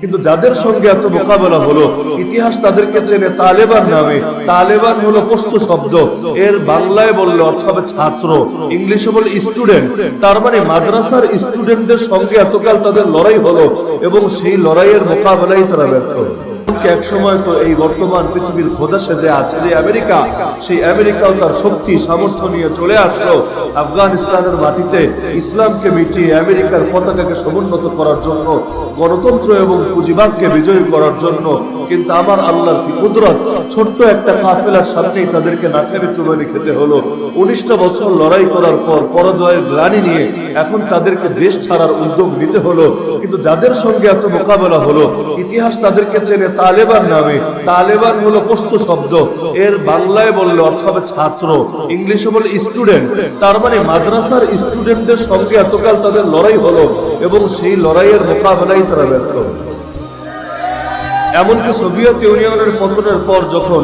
কিন্তু যাদের সঙ্গে এত মোকাবেলা হলো, ইতিহাস তাদেরকে চেনে তালেবান নামে। তালেবান হলো পোস্তু শব্দ। এর বাংলায় বললে অর্থ হবে ছাত্র, ইংলিশে বলে স্টুডেন্ট। তার মানে মাদ্রাসার স্টুডেন্টদের সঙ্গে এতকাল তাদের লড়াই হলো এবং সেই লড়াইয়ের মোকাবেলায় তারা ব্যর্থ। এক সময় তো এই বর্তমান পৃথিবীর খোদা সেজে আছে যে আমেরিকা, সেই আমেরিকাও তার শক্তি, সামর্থ্য নিয়ে চলে আসলো আফগানিস্তানের মাটিতে ইসলামকে মিটিয়ে আমেরিকার পতাকাকে সমুন্নত করার জন্য, গণতন্ত্র এবং পুঁজিবাদকে বিজয়ী করার জন্য। কিন্তু আমার আল্লাহর কি কুদরত? ছোট্ট একটা কাফেলার সামনেই তাদেরকে নাকেবে চুবানি খেতে হলো। উনিশটা বছর লড়াই করার পর পরাজয়ের গ্লানি নিয়ে এখন তাদেরকে দেশ ছাড়ার উদ্যোগ নিতে হলো। কিন্তু যাদের সঙ্গে এত মোকাবেলা হলো, ইতিহাস তাদেরকে চেনে তালেবান নামে। তালেবান হলো পশতু শব্দ। এর বাংলায় বললে অর্থ হবে ছাত্র, ইংলিশে বলে স্টুডেন্ট তার মানে মাদ্রাসার স্টুডেন্টদের সঙ্গে এতকাল তাদের লড়াই হলো এবং সেই লড়াইয়ের মোকাবেলায় তারা ব্যর্থ। এমনকি সোভিয়েত ইউনিয়নের পতনের পর যখন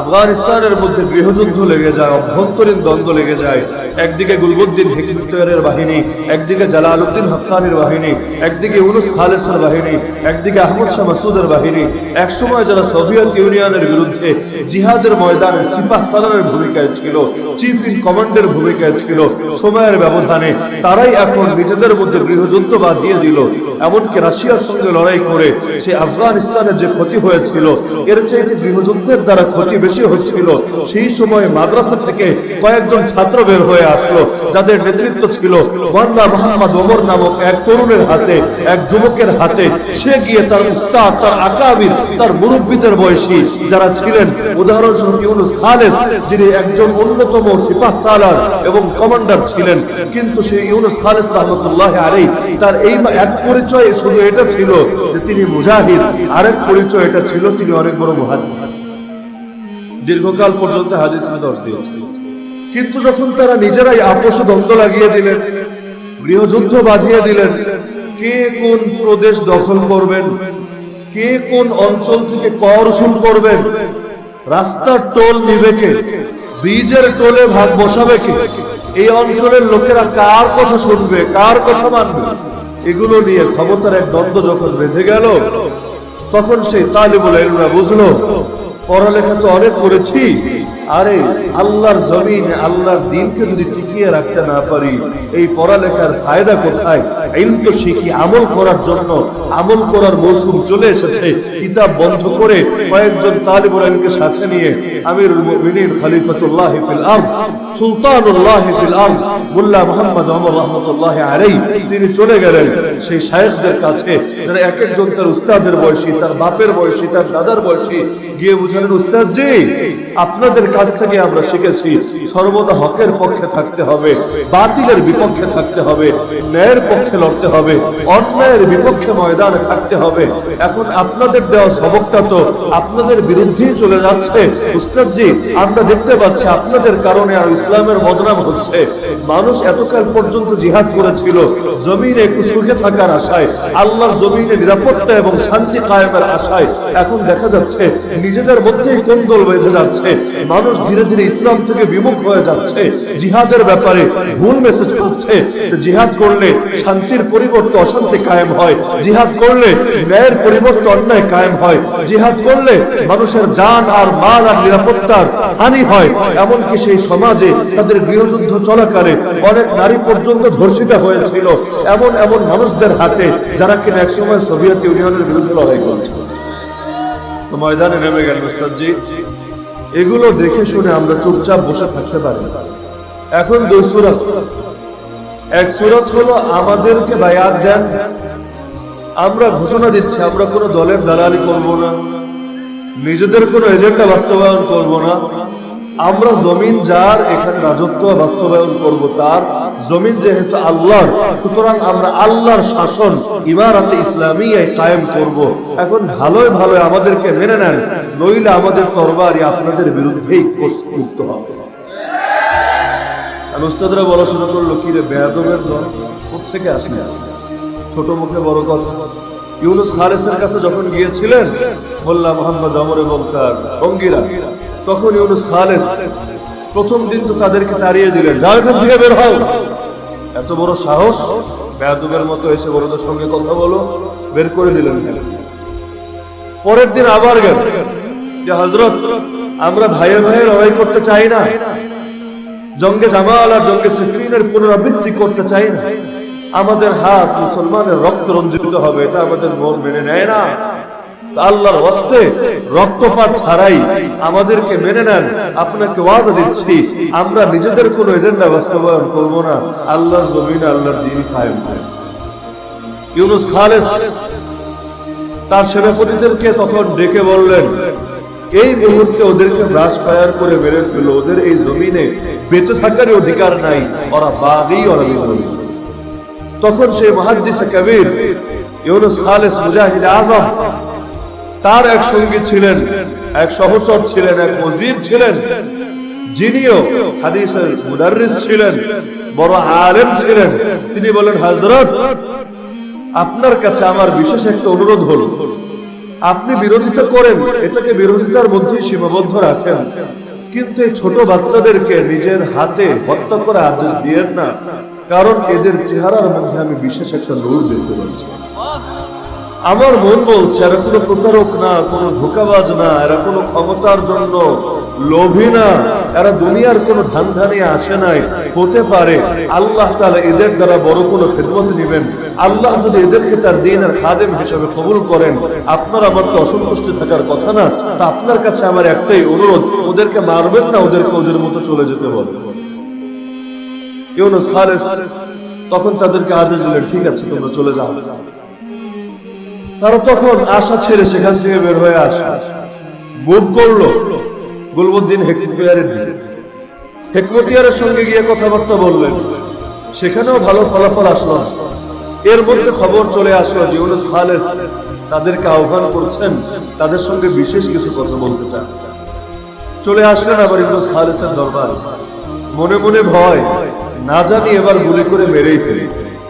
আফগানিস্তানের মধ্যে গৃহযুদ্ধ লেগে যায়, অভ্যন্তরীণ দ্বন্দ্ব লেগে যায়, একদিকে গুলবুদ্দিন হেকিমতয়ারের বাহিনী, একদিকে জালালউদ্দিন হক্কানির বাহিনী, একদিকে ইউনুস খালেসের বাহিনী, একদিকে আহমদ শাহ মাসুদের বাহিনী, একসময় যারা সোভিয়েত ইউনিয়নের বিরুদ্ধে জিহাদের ময়দানে সিপাহ সালারের ভূমিকায় ছিল, চিফ ইন কমান্ডের ভূমিকায় ছিল, সময়ের ব্যবধানে, তারাই এখন নিজেদের মধ্যে গৃহযুদ্ধ বাঁধিয়ে দিল। এমনকি রাশিয়ার সঙ্গে লড়াই করে সে আফগানিস্তানের যে ক্ষতি হয়েছিল, এর চাইতে গৃহযুদ্ধের দ্বারা ক্ষতি বেশি হচ্ছিল? সেই সময় মাদ্রাসা থেকে কয়েকজন ছাত্র বের হয়ে আসলো, যাদের নেতৃত্ব ছিল ওয়ান্না মোহাম্মদ ওমর নামক এক তরুণের হাতে, এক যুবকের হাতে। সে গিয়ে তার উস্তাদ, তার আকাবির, তার মুরব্বীদের বয়সী যারা ছিলেন, উদাহরণস্বরূপ ইউনুস খালেদ, যিনি একজন অন্যতম সিপাহ এবং কমান্ডার ছিলেন। কিন্তু সেই ইউনুস খালেদ রহমতুল্লাহ আলী তার এই এক পরিচয় শুধু এটা ছিল যে তিনি মুজাহিদ। আরেক পরিচয় এটা ছিল, তিনি অনেক বড় মুহাদ্দিস। দীর্ঘকাল পর্যন্ত হাদিস দশ দিয়েছেন। কিন্তু যখন তারা নিজেরাই আপোষ দ্বন্দ্ব লাগিয়ে দিলেন, গৃহযুদ্ধ বাঁধিয়ে দিলেন, কে কোন প্রদেশ দখল করবেন, কে কোন অঞ্চল থেকে কর শুন করবেন, রাস্তার টোল নিবে কে, বীজের টোলে ভাগ বসাবে কে, এই অঞ্চলের লোকেরা কার কথা শুনবে, কার কথা মানবে? এগুলো নিয়ে ক্ষমতার এক দ্বন্দ্ব যখন বেঁধে গেল, তখন সেই তালিবুল এলমরা বুঝলো, পড়ালেখা তো অনেক করেছি, আরে আল্লাহর জমিন আল্লাহর দিনকে যদি টিকিয়ে রাখতে না পারি, এই পড়ালেখার ফায়দা কোথায়? তিনি চলে গেলেন সেই শায়েখদের কাছে। এক একজন তার উস্তাদের বয়সী, তার বাপের বয়সী, তার দাদার বয়সী, গিয়ে বুঝালেন উস্তাদ জি আপনাদের কাছ থেকে আমরা শিখেছি, সর্বদা হকের পক্ষে থাকতে হবে, বাতিলের বিপক্ষে থাকতে হবে, ন্যায়ের পক্ষে লড়তে হবে, অন্যায়ের বিপক্ষে ময়দানে থাকতে হবে। এখন আপনাদের দেওয়া সবকটা তো আপনাদের বিরুদ্ধেই চলে যাচ্ছে। উস্তাদ জি আমরা দেখতে পাচ্ছি আপনাদের কারণে আর ইসলামের বদনাম হচ্ছে। মানুষ এতকাল পর্যন্ত জিহাদ করেছিল, জমিনে একটু সুখে থাকার আশায়, আল্লাহর জমিনে নিরাপত্তা এবং শান্তি কায়েমের আশায়। এখন দেখা যাচ্ছে, নিজেদের মধ্যেই কোন্দল বেঁধে যাচ্ছে। মানুষ ধীরে ধীরে ইসলাম থেকে বিমুখ হয়ে যাচ্ছে। জিহাদের ব্যাপারে ভুল মেসেজ পাচ্ছে। জিহাদ করলে শান্তির পরিবর্তে অশান্তি কায়েম হয়। জিহাদ করলে ন্যায়ের পরিবর্তে অন্যায় কায়েম হয়। জিহাদ করলে মানুষের জান আর মাল আর নিরাপত্তার হানি হয়। এমনকি সেই সমাজে তাদের গৃহযুদ্ধ চলাকালে অনেক নারী পর্যন্ত ধর্ষিতা হয়েছিল। এমন এমন মানুষদের হাতে যারা কিনা একসময় সোভিয়েত ইউনিয়নের বিরুদ্ধে লড়াই করেছিল। ময়দানে নেমে গেল উস্তাদজি। এগুলো দেখে শুনে আমরা চুপচাপ বসে থাকতে পারি। এখন দুই সুরত। এক সুরত হলো, আমাদেরকে বায়াত দেন। আমরা ঘোষণা দিচ্ছি, আমরা কোনো দলের দালালি করব না। নিজেদের কোনো এজেন্ডা বাস্তবায়ন করব না। আমরা জমিন, যার এখানে রাজত্ব বাস্তবায়ন করব, তার জমিন যেহেতু আল্লাহর, সুতরাং আমরা আল্লাহর শাসন ইমারাতে ইসলামিয়ায় কায়েম করব। এখন ভালোই ভালো আমাদেরকে মেনে নেন, নইলে আমাদের তরবারি আপনাদের বিরুদ্ধেই মুক্ত হবে। আর উস্তাদরা বলা শুরু করল কি রে বেয়াদবের দল কোথেকে আসলে? ছোট মুখে বড় কথা, ইউনুস খালেসের কাছে যখন গিয়েছিলেন, মোল্লা মোহাম্মদ আমর এবং তার সঙ্গীরা, তখন ইউনুস খালেস প্রথম দিন তো তাদেরকে তাড়িয়ে দিলেন যার এখান থেকে বের হও। এত বড় সাহস, বেয়াদবের মতো এসে বড়দের সঙ্গে কথা বলো, বের করে দিলেন পরের দিন আবার গেল, যে হজরত আমরা ভাইয়ের ভাইয়ের লড়াই করতে চাই না। জঙ্গে জামাল আর জঙ্গে সিফিনের পুনরাবৃত্তি করতে চাই না। আমাদের হাত মুসলমানের রক্ত রঞ্জিত হবে, এটা আমাদের মন মেনে নেয় না। আল্লাহর হস্তে রক্তপাত ছাড়াই আমাদেরকে মেনে নেন। আপনাকে ওয়াদা দিচ্ছি, আমরা নিজেদের কোন এজেন্ডা বাস্তবায়ন করব না। আল্লাহর জমিন, আল্লাহর দিন কায়েম ইউনুস খালেস তার সেনাপতিদেরকে তখন ডেকে বললেন এই মুহূর্তে ওদেরকে ব্রাশ ফায়ার করে মেরে ফেলো ওদের এই জমিনে বেঁচে থাকারই অধিকার নাই। ওরা বাগেই ওরা বিদ্রোহী তখন সেই মহাদ্দিসে কবির আজম তার এক সঙ্গী ছিলেন, এক সহচর ছিলেন, এক মজিব ছিলেন। যিনিও হাদিসের মুদারিস ছিলেন, বড় আলেম ছিলেন। তিনি বলেন, হযরত, আপনার কাছে আমার বিশেষ একটা অনুরোধ হলো। আপনি বিরোধিতা করেন, এটাকে বিরোধিতার মধ্যে সীমাবদ্ধ রাখেন। কিন্তু এই ছোট বাচ্চাদেরকে নিজের হাতে হত্যা করে আদেশ দিয়েন না, কারণ এদের চেহারার মধ্যে আমি বিশেষ একটা নূর দেখতে পাচ্ছি। আমার মন বলছে, এরা কোনো প্রতারক না, কোনো ধোকাবাজ না, এরা কোনো ক্ষমতার জন্য লোভী না। এরা দুনিয়ার কোনো ধান ধানিয়ে আসে নাই। হতে পারে আল্লাহ তাআলা এদের দ্বারা বড় কোনো খেদমত নেবেন। আল্লাহ যদি এদেরকে তার দিন আর খাদেম হিসেবে কবুল করেন, আপনার আমার তো অসন্তুষ্ট থাকার কথা না। তা আপনার কাছে আমার একটাই অনুরোধ, ওদেরকে মারবেন না ওদেরকে ওদের মতো চলে যেতে খালেস, তখন তাদেরকে আদেশ দিলেন, ঠিক আছে, তোমরা চলে যাও। তারা তখন আশা ছেড়ে সেখান থেকে বের হয়ে আসে। মুখ করল গুলবুদ্দিন হেকমতিয়ারের দিকে হেকমতিয়ারের সঙ্গে গিয়ে কথাবার্তা বললেন, সেখানেও ভালো ফলাফল আসলো এর মধ্যে খবর চলে আসলো যে ইউনুস খালেস তাদেরকে আহ্বান করছেন, তাদের সঙ্গে বিশেষ কিছু কথা বলতে চান। চলে আসলেন আবার ইউনুস খালেসের দরবার। মনে মনে ভয়, না জানি এবার গুলি করে মেরেই ফেলি।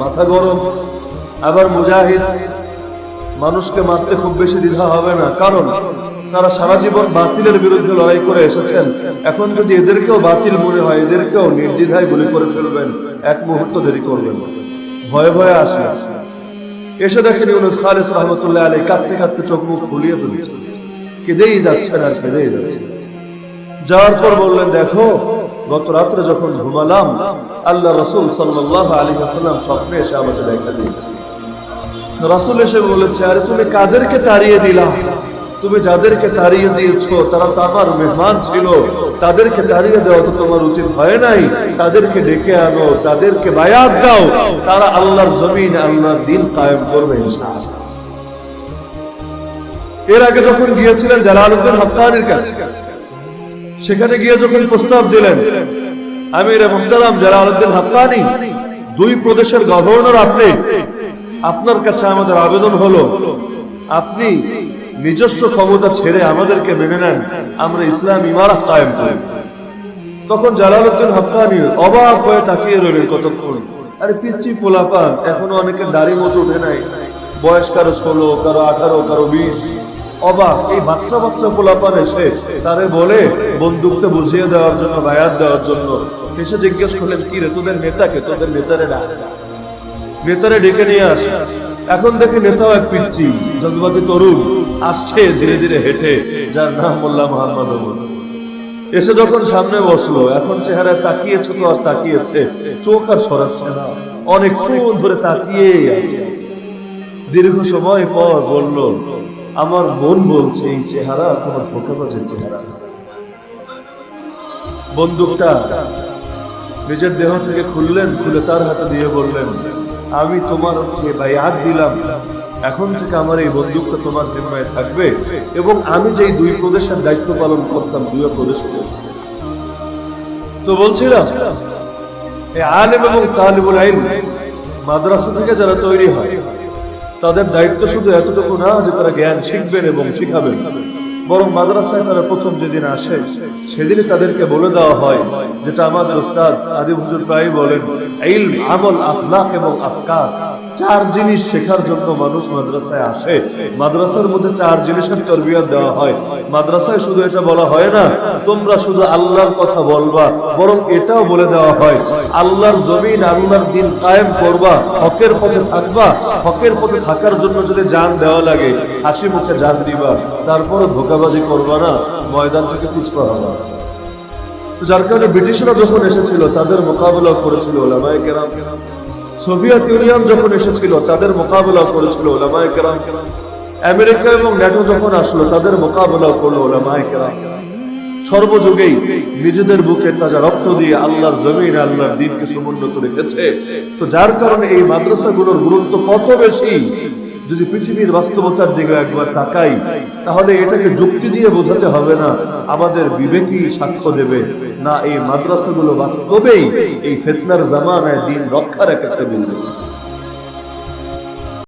মাথা গরম, আবার মুজাহিদ। মানুষকে মারতে খুব বেশি দ্বিধা হবে না। কারণ তারা সারা জীবন বাতিলের বিরুদ্ধে লড়াই করে এসেছেন। এখন যদি এদেরকেও বাতিল মনে হয়, এদেরকেও নির্দ্বিধায় গুলি করে ফেলবেন। এক মুহূর্ত দেরি করবেন ভয়ে ভয়ে আসে এসে দেখেন ইউনুস খালিস রহমতুল্লাহ আলী কাঁদতে কাঁদতে চোখ মুখ ফুলিয়ে ফেলছে। কেঁদেই যাচ্ছেন আর কেঁদেই যাচ্ছে যাওয়ার পর বললেন, দেখো, গত রাত্রে যখন ঘুমালাম, আল্লাহ রসুল সাল্লাহ আলী হাসালাম স্বপ্নে এসে আমাকে দেখা দিয়েছে। রাসুল এসে বলেছে, আরে তুমি কাদেরকে তাড়িয়ে দিলা? তুমি যাদেরকে তাড়িয়ে দিয়েছ, তারা তো আমার মেহমান ছিল, তাদেরকে তাড়িয়ে দেওয়া তো তোমার উচিত হয় নাই। তাদেরকে ডেকে আনো, তাদেরকে বায়াত দাও। তারা আল্লাহর জমিন, আল্লাহর দিন কায়েম করবে এর আগে যখন গিয়েছিলেন জালালউদ্দিন হক্কানির কাছে, সেখানে গিয়ে যখন প্রস্তাব দিলেন, আমির মুহতারাম জালালউদ্দিন হক্কানি, দুই প্রদেশের গভর্নর আপনি, আপনার কাছে আমাদের আবেদন হলো, আপনি নিজস্ব ক্ষমতা ছেড়ে আমাদেরকে মেনে নেন, আমরা ইসলাম ইমারত কায়েম করি। তখন জালালউদ্দিন হক্কানি অবাক হয়ে তাকিয়ে রইলেন কতক্ষণ। আরে পিচ্ছি পোলাপান, এখনও অনেকের দাড়ি মোচ উঠে নাই। বয়স কারও ষোলো, কারও আঠারো, কারও বিশ। অবাক, এই বাচ্চা বাচ্চা পোলাপান এসে তারে বলে, বন্দুকটা বুঝিয়ে দেওয়ার জন্য, বায়াত দেওয়ার জন্য। এসে জিজ্ঞেস করলেন, কি রে, তোদের নেতাকে তোদের নেতারে ডাক। নেতারে ডেকে নিয়ে আসে। এখন দেখে নেতাও এক পিচ্ছি জজবাতি তরুণ। আসছে ধীরে ধীরে হেঁটে, যার নাম মোল্লা মোহাম্মদ। এসে যখন সামনে বসল, এখন চেহারায় তাকিয়েছে তো আর তাকিয়েছে চোখ আর সরাচ্ছে না অনেকক্ষণ ধরে তাকিয়ে আছে দীর্ঘ সময় পর বলল, আমার মন বলছে এই চেহারা তোমার ধোকাবাজের চেহারা। বন্দুকটা নিজের দেহ থেকে খুললেন, খুলে তার হাতে দিয়ে বললেন, আমি তোমার দিলাম এখন থেকে আমার এই বন্দুকটা তোমার জিম্মায় থাকবে এবং আমি যেই দুই প্রদেশের দায়িত্ব পালন করতাম দুই প্রদেশ তো বলছিলাম এই আলেম এবং তালিবুল আইন মাদ্রাসা থেকে যারা তৈরি হয়, তাদের দায়িত্ব শুধু এতটুকু না যে তারা জ্ঞান শিখবেন এবং শিখাবেন। বরং মাদ্রাসায় তারা প্রথম যেদিন আসে, সেদিনই তাদেরকে বলে দেওয়া হয়, যেটা আমাদের উস্তাদ আদি হুজুর প্রায় বলেন আমল, আখলাক এবং আফকার। চার জিনিস শেখার জন্য মানুষ মাদ্রাসায় আসে। মাদ্রাসার মধ্যে চার জিনিসের তরবিয়ত দেওয়া হয়। মাদ্রাসায় শুধু এটা বলা হয় না, তোমরা শুধু আল্লাহর কথা বলবা, বরং এটাও বলে দেওয়া হয়, আল্লাহর জমিন আল্লাহর দিন কায়েম করবা, হকের পথে থাকবা, হকের পথে থাকার জন্য যদি জান দেওয়া লাগে, হাসি মুখে জান দিবা তারপরে ধোকাবাজি করবা না, ময়দান থেকে পিছপা হবা। যার কারণে ব্রিটিশরা যখন এসেছিল, তাদের মোকাবেলা করেছিল ওলামায়ে কেরাম। সোভিয়েত ইউনিয়ন যখন এসেছিল, তাদের মোকাবেলা করেছিল ওলামায়ে কেরাম। আমেরিকা এবং ন্যাটো যখন আসলো, তাদের মোকাবেলা করল ওলামায়ে কেরাম। সর্বযুগেই নিজেদের বুকে তাজা রক্ত দিয়ে আল্লাহর জমিন, আল্লাহর দিনকে সমুন্নত রেখেছে। তো যার কারণে এই মাদ্রাসাগুলোর গুরুত্ব কত বেশি? যদি পৃথিবীর বাস্তবতার দিকে একবার তাকাই, তাহলে এটাকে যুক্তি দিয়ে বোঝাতে হবে না, আমাদের বিবেকই সাক্ষ্য দেবে। না এই মাদ্রাসাগুলো বাস্তবেই এই ফেতনার জামানায় দিন রক্ষার এক একটা বিন্দু